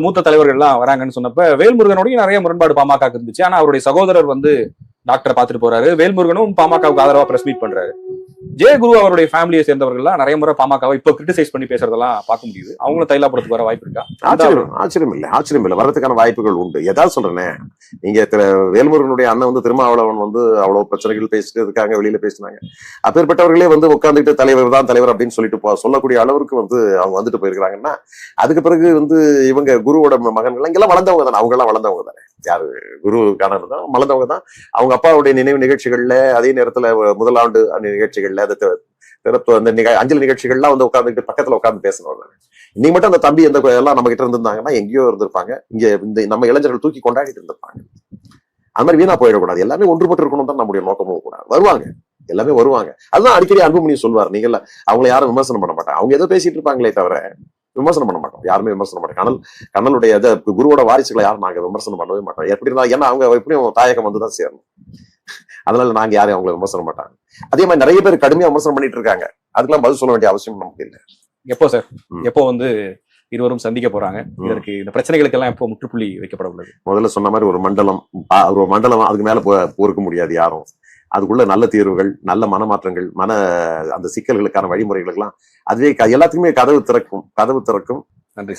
மூத்த தலைவர்கள்லாம் வராங்கன்னு சொன்னப்ப வேல்முருகனோடய நிறைய முரண்பாடு பாமக இருந்துச்சு. ஆனா அவருடைய சகோதரர் வந்து டாக்டரை பார்த்துட்டு போறாரு. வேல்முருகனும் பாமகவுக்கு ஆதரவா பிரஸ் மீட் பண்றாரு. ஜெயகுரு அவருடைய ஃபேமிலியை சேர்ந்தவர்கள்லாம் நிறைய முறை பாமகவை இப்போ கிரிட்டிசைஸ் பண்ணி பேசுறதெல்லாம் பார்க்க முடியுது. அவங்களும் தைலாபுரத்துக்கு வர வாய்ப்பு இருக்கா? ஆச்சரியம் ஆச்சரியம் இல்லை ஆச்சரியம் இல்லை. வரதுக்கான வாய்ப்புகள் உண்டு. ஏதாவது சொல்றேனே. நீங்க வேல்முருகனுடைய அண்ணன் வந்து திருமாவளவன் வந்து அவ்வளவு பிரச்சனைகள் பேசிட்டு இருக்காங்க வெளியில பேசினாங்க. அப்பேற்பட்டவர்களே வந்து உட்காந்துட்டு தலைவர் தான் தலைவர் அப்படின்னு சொல்லிட்டு போ- சொல்லக்கூடிய அளவுக்கு வந்து அவங்க வந்துட்டு போயிருக்கிறாங்கன்னா அதுக்கு பிறகு வந்து இவங்க குருவோட மகன்கள் இங்கெல்லாம் வளர்ந்தவங்க தானே. அவங்க எல்லாம் வளர்ந்தவங்க தானே. யாரு குரு காணர் தான் வளர்ந்தவங்க தான். அவங்க அப்பாவுடைய நினைவு நிகழ்ச்சிகள்ல அதே நேரத்துல முதலாண்டு நிகழ்ச்சிகள்ல அந்த திறப்பு அந்த நிக அஞ்சலி நிகழ்ச்சிகள்லாம் வந்து உட்காந்துட்டு பக்கத்துல உட்காந்து பேசணும் இன்னைக்கு மட்டும் அந்த தம்பி எந்த எல்லாம் நம்ம கிட்ட இருந்திருந்தாங்கன்னா எங்கேயோ இருந்திருப்பாங்க. இங்க இந்த நம்ம இளைஞர்கள் தூக்கி கொண்டாடிட்டு இருந்திருப்பாங்க. அது மாதிரி வீணா போயிடக்கூடாது. எல்லாமே ஒன்றுபட்டு இருக்கணும் தான் நம்முடைய நோக்கமும் கூட வருவாங்க. எல்லாமே வருவாங்க. அதுதான் அடிக்கடி அன்புமணி சொல்வார். நீங்க அவங்கள யாரும் விமர்சனம் பண்ண மாட்டாங்க. அவங்க ஏதோ பேசிட்டு இருப்பாங்களே தவிர விமர்சனம் பண்ண மாட்டோம். யாருமே விமர்சனம் பண்ண கனல் கண்ணனுடைய குருவோட வாரிசுகளை யாரும் நாங்க விமர்சனம் பண்ணவே மாட்டோம். எப்படி இருந்தா ஏன்னா அவங்க எப்படியும் தாயகம் வந்து தான் சேரணும். அதனால நாங்க யாரையும் அவங்களை விமர்சனம் மாட்டாங்க. அதே மாதிரி நிறைய பேர் கடுமையா விமர்சனம் பண்ணிட்டு இருக்காங்க. அதுக்கெல்லாம் பதில் சொல்ல வேண்டிய அவசியம் நமக்கு இல்லை. எப்போ சார். எப்போ வந்து இருவரும் சந்திக்க போறாங்க? இதற்கு இந்த பிரச்சனைகளுக்கெல்லாம் எப்போ முற்றுப்புள்ளி வைக்கப்பட உள்ளது? முதல்ல சொன்ன மாதிரி ஒரு மண்டலம் ஒரு மண்டலம் அதுக்கு மேல போ- பொறுக்க முடியாது யாரும். அதுக்குள்ள நல்ல தீர்வுகள் நல்ல மனமாற்றங்கள் மன அந்த சிக்கல்களுக்கான வழிமுறைகளுக்கெல்லாம் அதுவே க- எல்லாத்துக்குமே கதவு திறக்கும் கதவு திறக்கும்.